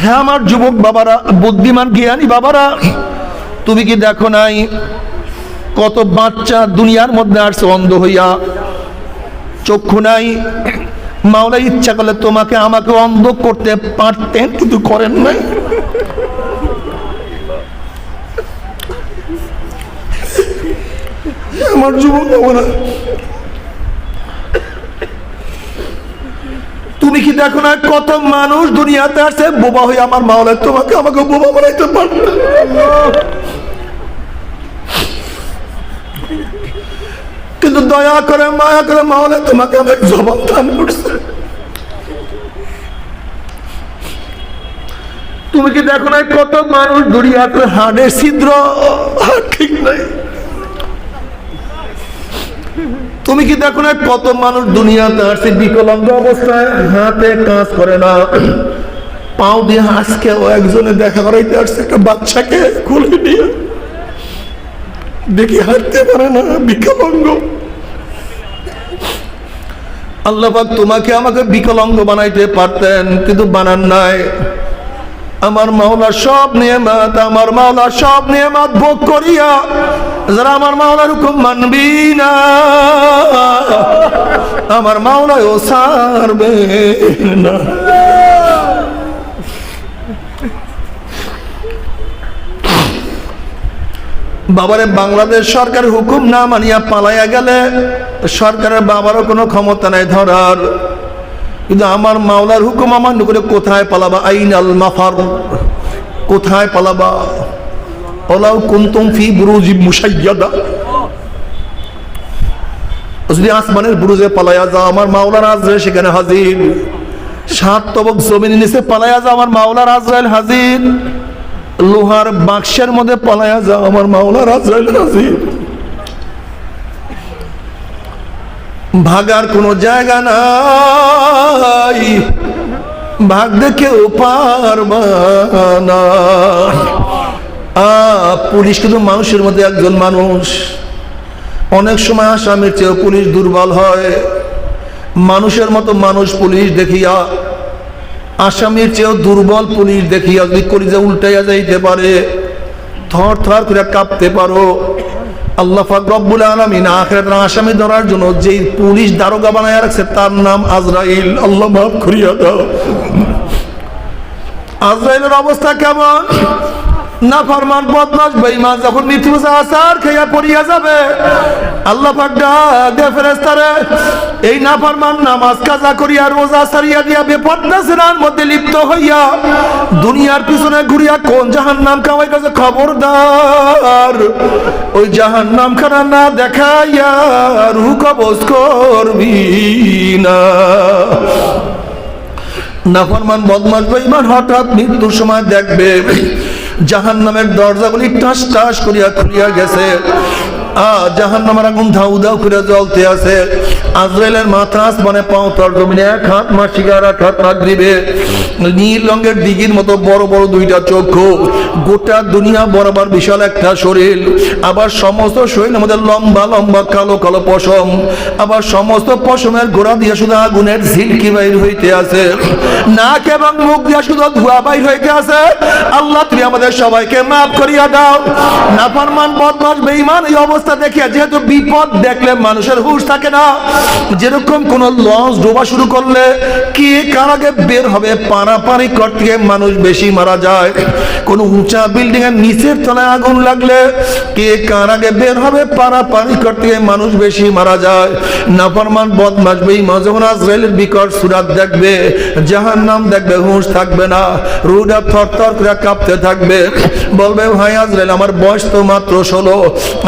হ্যাঁ আমার যুবক বাবারা, বুদ্ধিমান জ্ঞানী বাবারা, তুমি কি দেখো নাই কত বাচ্চা দুনিয়ার মধ্যে আসছে অন্ধ হইয়া? চক্ষু নাই। মাওলা ইচ্ছা করলে তোমাকে আমাকে অন্ধ করতে পারতেন, কিন্তু করেন নাই। আমার যুবক বাবারা তুমি কি দেখো না কত মানুষ দুনিয়াতে আসছে বোবা হয়ে আমার মাওলা তোমাকে আমাকে বোবা বানাইতে পারবে কিন্তু দয়া করে, মায়া করে মাওলা তোমাকে আমার জবাব দান করছে। তুমি কি দেখো না কত মানুষ দুনিয়াতে হাড়ের ছিদ্র? হাড় ঠিক নাই। তুমি কি দেখো না কত মানুষ দুনিয়াতে আসছে বিকলাঙ্গ অবস্থায়? হাতে কাজ করে না। পাও দিয়ে আজকে ও একজনে দেখা করাইতে আসছে, একটা বাচ্চাকে খুলে নিয়ে দেখি হাঁটতে পারে না, বিকলাঙ্গ। আল্লাহবাক তোমাকে আমাকে বিকলাঙ্গ বানাইতে পারতেন, কিন্তু বানান নাই। আমার মাওলা সব নিয়ামত, আমার মাওলা সব নিয়ামত ভোগ করিয়া যারা আমার মাওলার হুকুম মানবি না, আমার মাওলায় ও সারবে না। বাবারে, বাংলাদেশ সরকার হুকুম না মানিয়া পালাইয়া গেলে সরকারের বাবারও কোনো ক্ষমতা নাই ধরার। কিন্তু আমার মাওলার হুকুম আমার করে কোথায় পালাবা? আইন আল মাফার। কোথায় পালাবা? ওলাউ কুন্তুম ফি বুরুজি মুসাইয়াদা যদি আসমানের বুরুজে পালাইয়া যাও, আমার মাওলার আজরাইল সেখানে হাজির। সাত তবক জমিন নিচে পালাইয়া যাও, আমার মাওলার আজরাইল হাজির। লোহার বাক্সের মধ্যে পালাইয়া যাও, আমার মাওলার আজরাইল হাজির। ভাগার কোনো জায়গা নাই। ভাগতে কেউ পারবা না। পুলিশ কিন্তু মানুষের মধ্যে একজন মানুষ। অনেক সময় আসামির চেয়েও পুলিশ দুর্বল হয়। মানুষের মতো মানুষ পুলিশ দেখিয়া, আসামির চেয়েও দুর্বল পুলিশ দেখিয়া যদি কলিজা উল্টাইয়া যাইতে পারে থর থর করে কাঁপতে পারো। আল্লাহ রব্বুল আলামিন আখিরাতের আসামি ধরার জন্য যেই পুলিশ দারোগা বানায় রাখছে, তার নাম আজরাইল। আল্লাহ মাফ করিয়া দাও। আজরাইলের অবস্থা কেমন? যখন খেয়া পড়িয়া যাবে। এই নামাজ করিয়া রোজা সারিয়া দিয়া লিপ্ত হইয়া দুনিয়ার পিছনে ঘুরিয়া কোন জাহান নাম কামাই কাছে খবরদার। ওই জাহান নাম খানা না দেখাইয়া করবি না। নাফরমান বদমাস বেঈমান হঠাৎ মৃত্যুর সময় দেখবে জাহান নামের দরজাগুলি টাস টাস করিয়া খুলিয়া গেছে। জাহান নামের আগুন ধাউ ধাউ করিয়া জ্বলতে আছে। আজরাইলের মাথা আসমানে পাও তর জমিনে এক হাত মাসিকা আর এক হাত মাগরিবে নীল রঙের দিঘির মতো বড় বড় দুইটা চক্ষু। গোটা দুনিয়া বরাবর বিশাল একটা শরীর। আবার সমস্ত শরীর আমাদের লম্বা লম্বা, কালো কালো পশম। আবার সমস্ত পশমের গোড়া দিয়ে শুধু আগুনের ঝিলকি বাইর হইতে আছে। নাক এবং মুখ দিয়ে শুধু ধোয়া বাইর হইতে আছে। আল্লাহ, তুমি আমাদের সবাইকে মাফ করিয়া দাও। নাফরমান বদমাস বেঈমান এই অবস্থা দেখিয়া যেহেতু বিপদ দেখলে মানুষের হুঁশ থাকে না। যেরকম কোন লঞ্চ ডোবা শুরু করলে কে কার আগে বের হবে? পারাপারি করতে মানুষ বেশি মারা যায়। কোন উঁচা বিল্ডিং এর নিচের তলায় আগুন লাগলে কে কার আগে বের হবে? পারাপারি করতে মানুষ বেশি মারা যায়। নাফরমান বদমাস বেঈমান, যখন আজরাইলের বিকট সুরাত দেখবে জাহান নাম দেখবে, হুঁশ থাকবে না। রুডা থর থর করে কাঁপতে থাকবে। বলবে, ভাই আজরাইল, আমার বয়স তো মাত্র ষোলো।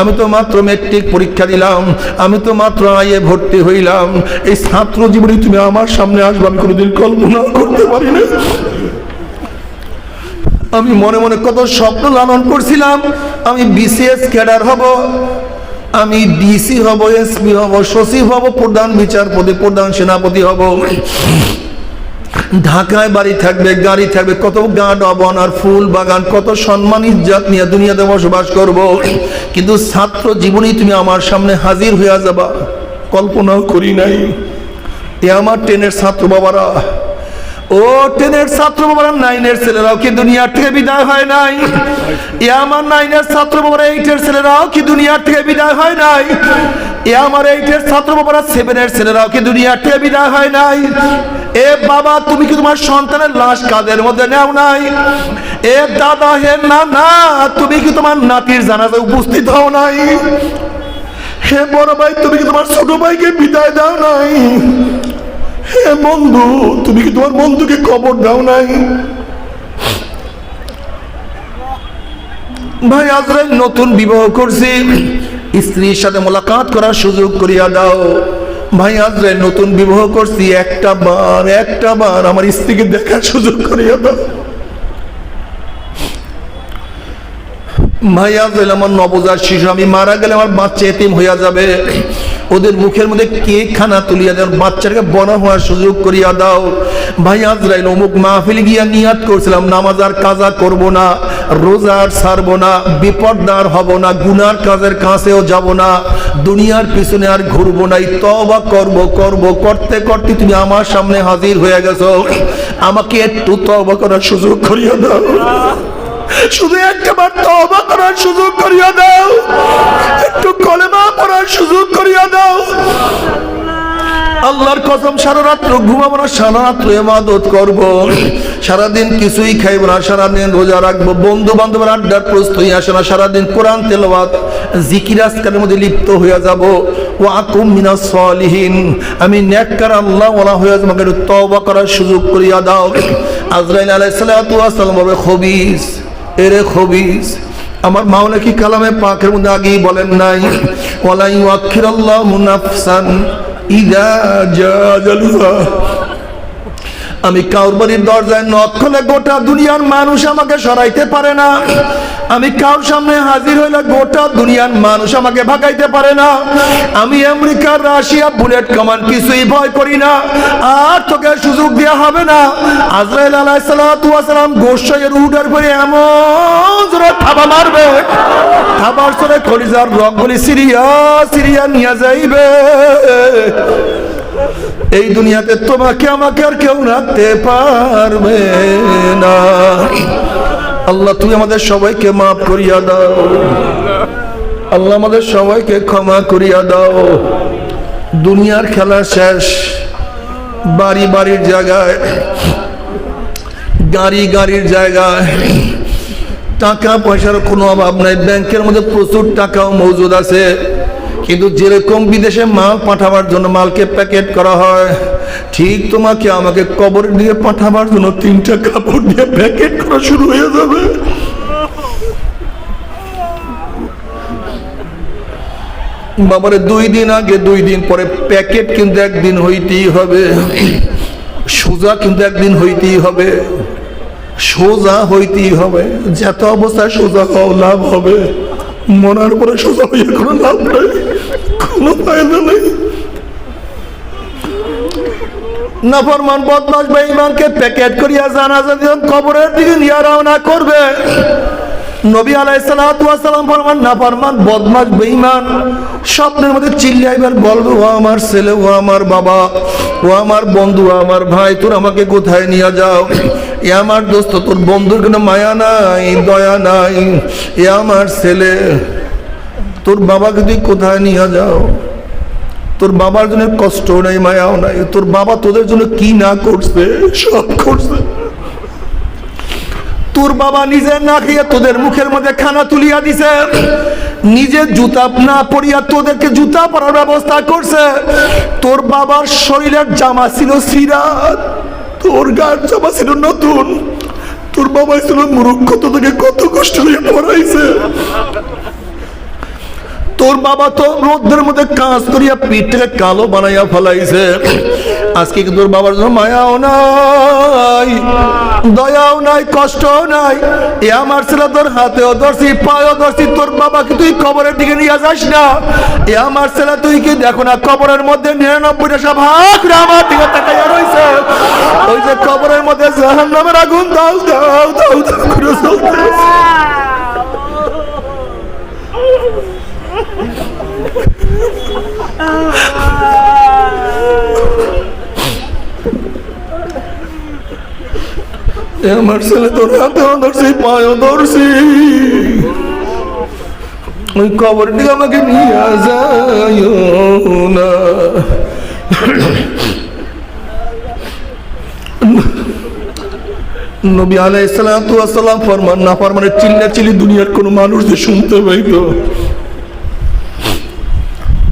আমি তো মাত্র মেট্রিক পরীক্ষা দিলাম। আমি তো মাত্র আইয়ে ভর্তি হইলাম। এই ছাত্র জীবনে তুমি আমার সামনে আসবে, আমি কোনোদিন কল্পনা করতে পারি না আমি মনে মনে কত স্বপ্ন লালন করছিলাম, আমি বিসিএস ক্যাডার হব, আমি ডিসি হব এসপি হব, সচিব হব, প্রধান বিচারপতি, প্রধান সেনাপতি হব। ঢাকায় বাড়ি থাকবে, গাড়ি থাকবে, কত গান অবন আর ফুল বাগান, কত সম্মান, ইজ্জাত নিয়ে দুনিয়াতে বসবাস করব। কিন্তু ছাত্র জীবনেই তুমি আমার সামনে হাজির হইয়া যাবা। কল্পনাও করি নাই। এ আমার টেনের ছাত্র বাবারা। ও টেনের ছাত্র বাবারা, নাইনের ছেলেরাও কি দুনিয়ার থেকে বিদায় হয় নাই? এ আমার নাইনের ছাত্র বাবারা, এইটের ছেলেরাও কি দুনিয়ার থেকে বিদায় হয় নাই? এ আমার এইটের ছাত্র বাবারা, সেভেনের ছেলেরাও কি দুনিয়ার থেকে বিদায় হয় নাই? এ বাবা, তুমি কি তোমার সন্তানের লাশ কাদের মধ্যে নেও নাই? এ দাদা, হে না না তুমি কি তোমার নাতির জানাজে উপস্থিত হও নাই? হে বড় ভাই, তুমি কি তোমার ছোট ভাইকে বিদায় দাও নাই? হে বন্ধু, তুমি কি তোমার বন্ধুকে কবর দাও নাই? ভাই, আজরাইল নতুন বিবাহ করছি। স্ত্রীর সাথে মোলাকাত করার সুযোগ করিয়া দাও। ভাই, আজরাইল নতুন বিবাহ করছি, একটা বার একটা বার আমার স্ত্রীকে দেখার সুযোগ করিয়া দাও। ভাই আজরাইল আমার নবজাত শিশু আমি মারা গেলে আমার বাচ্চা এতিম হইয়া যাবে। ওদের মুখের মধ্যে কেক খানা তুলিয়া দেওয়ার বাচ্চাটাকে বড় হওয়ার সুযোগ করিয়া দাও। ভাই আজরাইল, অমুক মাহফিল গিয়া নিয়াত করছিলাম। নামাজ আর কাজা করব না, রোজা আর ছাড়বো না, বিপদদার হব না, গুনার কাজের কাছেও যাব না, দুনিয়ার পিছনে আর ঘুরবো না। তবা করব করব, করতে করতে তুমি আমার সামনে হাজির হয়ে গেছো। আমাকে একটু তবা করার সুযোগ করিয়া দাও। শুধু একটাবার তওবা করার সুযোগ করিয়া দাও। একটু কলেমা পড়ার সুযোগ করিয়া দাও। আল্লাহর কসম, সারা রাত্র ঘুমাবো না, সারা রাত্র এমাদত করব। সারাদিন কিছুই খাইব না, সারাদিন রোজা রাখব। বন্ধু বান্ধবের আড্ডার প্রস্তুতি আসে না, সারাদিন কোরআন তেলাওয়াত, জিকির আজকারের মধ্যে লিপ্ত হইয়া যাব। ও আকুম মিনা সলিহীন, আমি নেককার আল্লাহ ওলা হইয়া আমাকে একটু করার সুযোগ করিয়া দাও। আজরাইল আলাইহিস সালাতু ওয়াস সালাম বলে খবিস। এরে খবিস। আমার মাওলা কি কালামে পাকের মধ্যে আগেই বলেন নাই ওয়ালাই ওয়াক্ষির আল্লাহ মুনাফসান ইদা জাজালুহা আমি কাউর বাড়ির দরজায় নখ খুলে গোটা দুনিয়ার মানুষ আমাকে সরাইতে পারে না। আমি কাউর সামনে হাজির হইলে গোটা দুনিয়ার মানুষ আমাকে ভাগাইতে পারে না। আমি আমেরিকার রাশিয়া, বুলেট কামান কিছুই ভয় করি না। আর তোকে সুযোগ দেওয়া হবে না। আজরাইল আলাইহিস সালাতু ওয়াস সালাম গোসাইয়ের উডার পরে এমন জোরে থাবা মারবে, থাবার সরে খলিজার রগগুলি সিরিয়া সিরিয়া নিয়ে যাইবে। এই দুনিয়াতে তোমাকে আমাকে আর কেউ রাখতে পারবে না। আল্লাহ, তুমি আমাদের সবাইকে মাফ করিয়া দাও। আল্লাহ, আমাদের সবাইকে ক্ষমা করিয়া দাও। দুনিয়ার খেলা শেষ, বাড়ি বাড়ির জায়গায়, গাড়ি গাড়ির জায়গায়। টাকা পয়সার কোনো অভাব নাই, ব্যাংকের মধ্যে প্রচুর টাকাও মজুদ আছে। কিন্তু যেরকম বিদেশে মাল পাঠাবার জন্য মালকে প্যাকেট করা হয়, ঠিক তোমাকে আমাকে কবর দিয়ে পাঠাবার জন্য তিনটা কাপড় দিয়ে প্যাকেট করা শুরু হয়ে যাবে। বাবারে, দুই দিন আগে, দুই দিন পরে প্যাকেট কিন্তু একদিন হইতেই হবে। সোজা কিন্তু একদিন হইতেই হবে। সোজা হইতেই হবে। যত অবস্থায় সোজা হওয়া লাভ হবে। মনার পরে সোজা হইয়া কোনো লাভ নাই, কোনো ফায়দা নেই। নাফরমান বদমাস প্যাকেট করিয়া জানাজা কবরের দিকে নিয়ে রওনা করবে। নবী আলাইসালাম ফরমান নাফরমান বদমাস বেঈমান, স্বপ্নের মধ্যে চিল্লাইবার বলবে, ও আমার ছেলে, ও আমার বাবা, ও আমার বন্ধু আমার ভাই, তোর আমাকে কোথায় নিয়ে যাও? এ আমার দোস্ত, তোর বন্ধুর কোনো মায়া নাই, দয়া নাই। এ আমার ছেলে, তোর বাবাকে তুই কোথায় নিয়ে যাও? তোর বাবার জন্য কষ্ট নাই, মায়াও নাই। তোর বাবা তোদের জন্য কি না করছে? সব করছে। তোর বাবা নিজে না খেয়ে তোদের মুখের মধ্যে খানা তুলিয়া দিছে। নিজে জুতা না পরিয়া তোদেরকে জুতা পরার ব্যবস্থা করছে। তোর বাবার শরীরের জামা ছিল সিরাত। তোর গান জামা ছিল নতুন। তোর বাবা ছিল মুরুক্ষ তোকে কত কষ্ট করে পড়াইছে। তোর বাবা তো রোদ্রের মধ্যে কাজ করিয়া পিঠে কালো বানাইয়া ফেলাইছে। আজকে কি তোর বাবার জন্য মায়াও নাই, দয়াও নাই, কষ্টও নাই। এ আমার ছেলে তোর হাতেও ধরছি, পায়েও ধরছি, তোর বাবাকে তুই কবরের দিকে নিয়ে যাস না। এ আমার ছেলে, তুই কি দেখো না, কবরের মধ্যে নিরানব্বইটা সব হাত করে আমার দিকে তাকাইয়া রয়েছে ওই যে কবরের মধ্যে জাহান নামের আগুন দাও দাও দাও দাও। আমার ছেলে তোর হাতেও ধরছি পায়েও ধরছি। ওই কবরটি আমাকে নিয়ে যায় না। নবী আলাই সালাম ফরমান, না ফরমানে চিল্লা চিল্লি দুনিয়ার কোনো মানুষ যে শুনতে পাইতো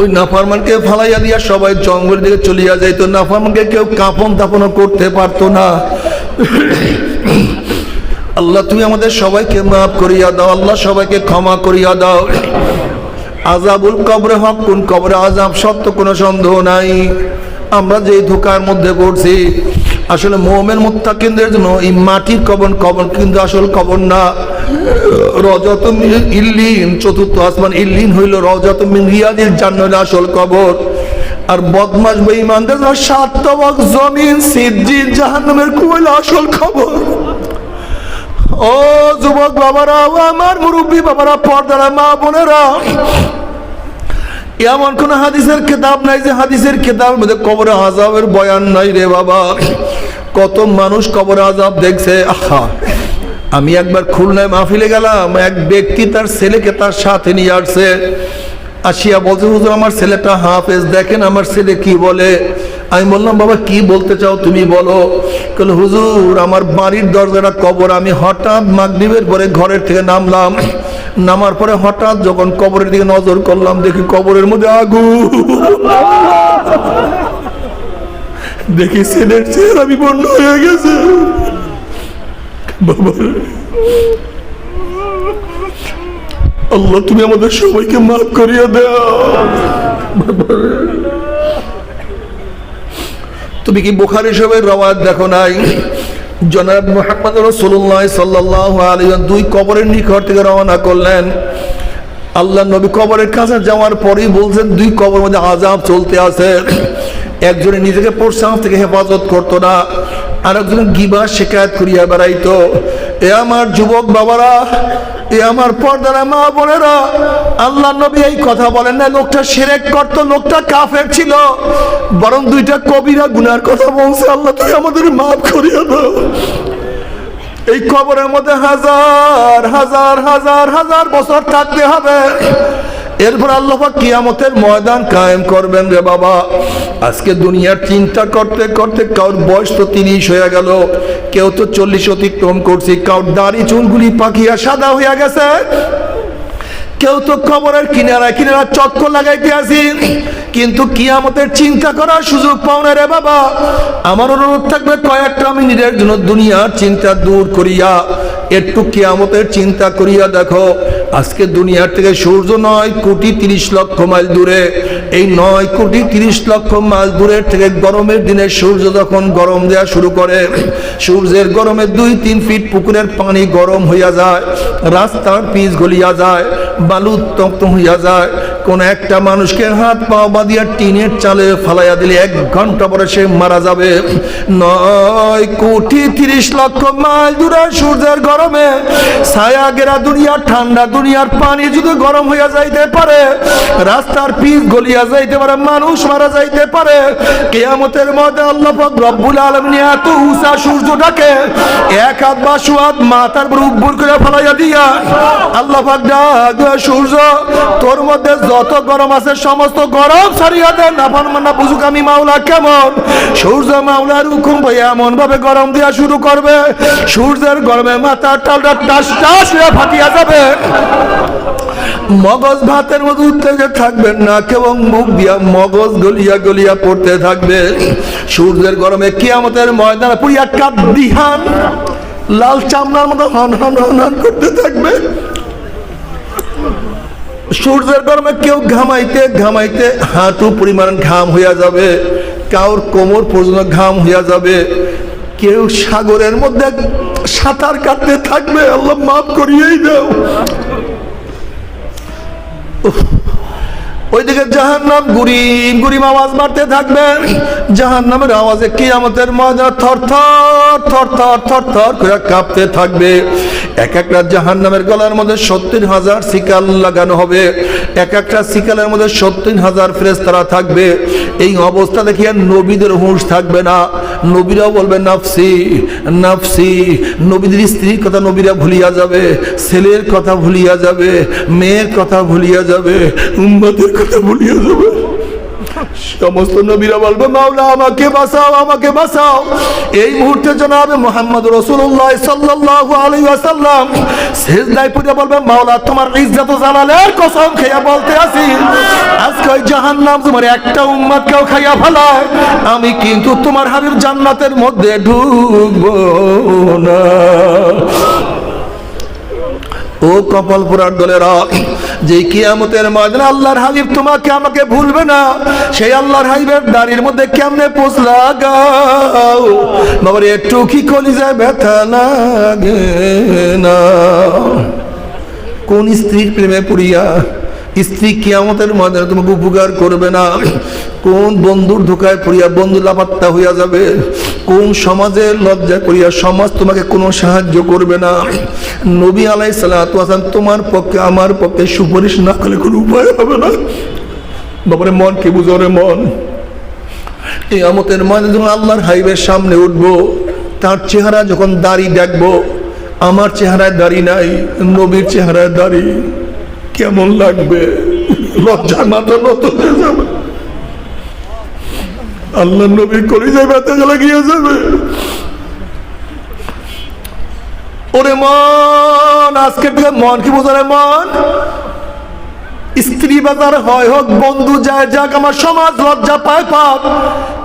ওই নাফারমানকে ফালাইয়া দিয়া সবাই জঙ্গলের দিকে চলিয়া যাইতো নাফারমানকে কেউ কাপন তাপনও করতে পারতো না। আল্লাহ, তুমি আমাদের সবাইকে মাফ করিয়া দাও, আল্লাহ সবাইকে ক্ষমা করিয়া দাও। আজাবুল কবরে হক, কোন কবরে আজাব সত্য কোনো সন্দেহ নাই। আমরা যে ধোকার মধ্যে পড়ছি, আসলে মোমেন কেন্দ্রের জন্য এই মাটির কবর কবর কিন্তু আসল কবর না। রজত ইল্লিন, চতুর্থ আসমান ইল্লিন হইল রজত রিয়াদিল জান্নাত আসল কবর। আর বদমাস বেঈমানদের জন্য সাত জমিন সিদ্দিন জাহান্নামের কুয়াইল আসল খবর ও যুবক বাবারা আমার মুরব্বী বাবারা, পর্দারা, মা বোনেরা, এমন কোন হাদিসের কিতাব নাই যে হাদিসের কিতাবের মধ্যে কবর আজাবের বয়ান নাই রে বাবা। কত মানুষ কবর আজাব দেখছে, আহা, আমি একবার খুলনায় মাহফিলে গেলাম, এক ব্যক্তি তার ছেলেকে তার সাথে নিয়ে আসছে। আসিয়া বলছে, হুজুর, আমার ছেলেটা হাফেজ, দেখেন আমার ছেলে কি বলে? আমি বললাম, বাবা, কি বলতে চাও তুমি বলো। হুজুর, আমার বাড়ির দরজাটা কবর। আমি হঠাৎ মাগরিবের পরে ঘরের থেকে নামলাম। নামার পরে হঠাৎ যখন কবরের দিকে নজর করলাম, দেখি কবরের মধ্যে আগু দেখি ছেলের চেহারা বিপন্ন হয়ে গেছে। বাবা। আল্লাহ, তুমি আমাদের সবাইকে মাফ করিয়ে দাও। তুমি কি বুখারি সবের রওয়াত দেখো নাই? জনাব মোহাম্মদ রসুল্লাহ সাল্লাহ আলী দুই কবরের নিকট থেকে রওনা করলেন। আল্লাহ নবী কবরের কাছে যাওয়ার পরেই বলছেন, দুই কবর মধ্যে আজাব চলতে আছে। একজনে নিজেকে প্রশ্ন থেকে হেফাজত করতো না আর একজন গিবা শিকায়ত করিয়া বেড়াইতো। এ আমার যুবক বাবারা, এ আমার পর্দারা মা বোনেরা, আল্লাহ নবী এই কথা বলেন না, লোকটা সেরেক করতো, লোকটা কাফের ছিল। বরং দুইটা কবিরা গুনার কথা বলছে, আল্লাহ তুই আমাদের মাফ করিয়া দাও। এই কবরের মধ্যে হাজার হাজার হাজার হাজার বছর থাকতে হবে। এরপর আল্লাহ কিয়ামতের ময়দান কায়েম করবেন রে বাবা। আজকে দুনিয়ার চিন্তা করতে করতে কারোর বয়স তো তিরিশ হয়ে গেল। কেউ তো চল্লিশ অতিক্রম করছি কারোর দাড়ি চুলগুলি পাকিয়া সাদা হইয়া গেছে। কেউ তো খবরের কিনারা কিনারা চক্কর লাগাইতে আসি। কিন্তু কিয়ামতের চিন্তা করার সুযোগ পাও না রে বাবা। আমার অনুরোধ থাকবে কয়েকটা মিনিটের জন্য দুনিয়ার চিন্তা দূর করিয়া একটু কিয়ামতের চিন্তা করিয়া দেখো। আজকে দুনিয়ার থেকে সূর্য নয়, কোটি তিরিশ লক্ষ মাইল দূরে। এই নয়, কোটি তিরিশ লক্ষ মাইল দূরের থেকে গরমের দিনে সূর্য যখন গরম দেওয়া শুরু করে, সূর্যের গরমে দুই, তিন ফিট পুকুরের পানি গরম হইয়া যায়, রাস্তার পিচ গলিয়া যায়, বালু তক্ত হইয়া যায় কোন একটা মানুষকে হাত পা বাঁধিয়া টিনের চালে ফালাইয়া দিলে এক ঘণ্টা পরে সে মারা যাবে। নয় কোটি তিরিশ লক্ষ মাইল দূরে সূর্যের গরমে ছায়া গেরা দুনিয়ার ঠান্ডা দুনিয়ার পানি যদি গরম হইয়া যাইতে পারে, রাস্তার পিচ গলিয়া যাইতে পারে, মানুষ মারা যাইতে পারে। কেয়ামতের মধ্যে আল্লাহ রব্বুল আলামিন এত উঁচা সূর্যটাকে এক হাত বা সুয়াদ মাথার উপর করে ফেলাইয়া দিয়া, আল্লাহ সূর্য, তোর মধ্যে যত গরম আছে, সমস্ত গরম ছাড়িয়া দেন। নাফান মান্না, বুঝুক আমি মাওলা কেমন? সূর্য মাওলার হুকুম ভাই এমন ভাবে গরম দেওয়া শুরু করবে। সূর্যের গরমে মাথার টালটা টাস টাস হয়ে ফাটিয়া যাবে। মগজ ভাতের মতো উত্তেজে থাকবেন না, কেবল মুখ দিয়া মগজ গলিয়া গলিয়া পড়তে থাকবে। সূর্যের গরমে কিয়ামতের ময়দানে পুরিয়া কাদ্দিহান লাল চামড়ার মতো হন হন হন হন করতে থাকবে। সূর্যের গরমে কেউ ঘামাইতে ঘামাইতে হাঁটু পরিমাণ ঘাম হইয়া যাবে, কাউর কোমর পর্যন্ত ঘাম হইয়া যাবে, কেউ সাগরের মধ্যে সাঁতার কাটতে থাকবে, আল্লাহ মাফ করিয়েই দাও। ওইদিকে জাহান নাম গুরিম গুরিম আওয়াজ মারতে থাকবে। জাহান নামের আওয়াজে কি আমাদের ময়দান থর থর থর থর থর থর করে কাঁপতে থাকবে। এক একটা জাহান নামের গলার মধ্যে সত্তর হাজার শিকাল লাগানো হবে। এক একটা শিকালের মধ্যে সত্তর হাজার ফ্রেশ তারা থাকবে। এই অবস্থা দেখিয়ে নবীদের হুঁশ থাকবে না। নবীরাও বলবে, নাফসি নাফসি। নবীদের স্ত্রীর কথা নবীরা ভুলিয়া যাবে, ছেলের কথা ভুলিয়া যাবে, মেয়ের কথা ভুলিয়া যাবে, উম্মতের কথা ভুলিয়া যাবে সমস্ত নবীরা বলবে, মাওলা, আমাকে বাঁচাও আমাকে বাঁচাও। এই মুহূর্তে জনাবে মোহাম্মদ রসুল্লাহ সাল্লাল্লাহু আলাইহি ওয়াসাল্লাম। সেজদায় পড়ে বলবে, মাওলা, তোমার ইজ্জত জালালের কসম খেয়ে বলতে আসি আজকে ওই জাহান্নাম তোমার একটা উম্মতকেও খাইয়া ফেলায়। আমি কিন্তু তোমার হাবিব জান্নাতের মধ্যে ঢুকবো না। ও কপাল পুরার দলেরা যে কিয়ামতের মাঝে আল্লাহর হাবিব তোমাকে আমাকে ভুলবে না, সেই আল্লাহর হাবিবের দাড়ির মধ্যে কেমনে পোষ লাগাও? বাবার একটু কি কলিজায় ব্যথা লাগে না। কোন স্ত্রীর প্রেমে পড়িয়া স্ত্রী কিয়ামতের ময়দানে তোমাকে উপকার করবে না। কোন বন্ধুর ধোকায় পড়িয়া বন্ধু লাপাত্তা হইয়া যাবে? কোন সমাজের লজ্জা করিয়া সমাজ তোমাকে কোনো সাহায্য করবে না? নবী আলাই সালাম, তোমার পক্ষে, আমার পক্ষে সুপারিশ না করলে কোনো উপায় হবে না। বাবারে, মন কি বুঝো রে মন? এই আমতের ময়দানে যখন আল্লাহর হাইবের সামনে উঠবো, তার চেহারা যখন দাড়ি দেখব, আমার চেহারায় দাড়ি নাই, নবীর চেহারায় দাড়ি। কেমন লাগবে? লজ্জা মাথা নত হয়ে যাবে। আল্লাহ নবী যাবে ব্যথা লাগিয়ে যাবে। ওরে মন, আজকের দিকে মন কি বোঝা রে মন? স্ত্রী বাজার হয় হোক, বন্ধু যায় যাক, আমার সমাজ লজ্জা পায় পাক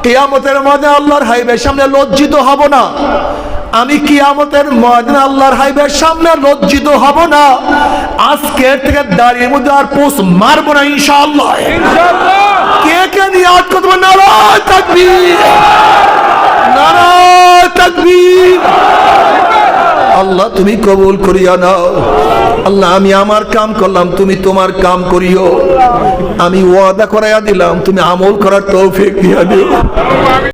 কিয়ামতের মধ্যে আল্লাহর হাইবের সামনে লজ্জিত হব না। আমি কিয়ামতের ময়দানে আল্লাহর হাইবের সামনে লজ্জিত হব না। আজকের থেকে দাঁড়িয়ে মধ্যে আর পোষ মারবো না ইনশাআল্লাহ। কে কে নিয়ে আট কত নারায় তাকবীর। নারায় তাকবীর। আল্লাহ তুমি কবুল করিয়া নাও। আল্লাহ আমি আমার কাম করলাম তুমি তোমার কাম করিও। আমি ওয়াদা করাইয়া দিলাম তুমি আমল করার তৌফিক দিয়া দিও।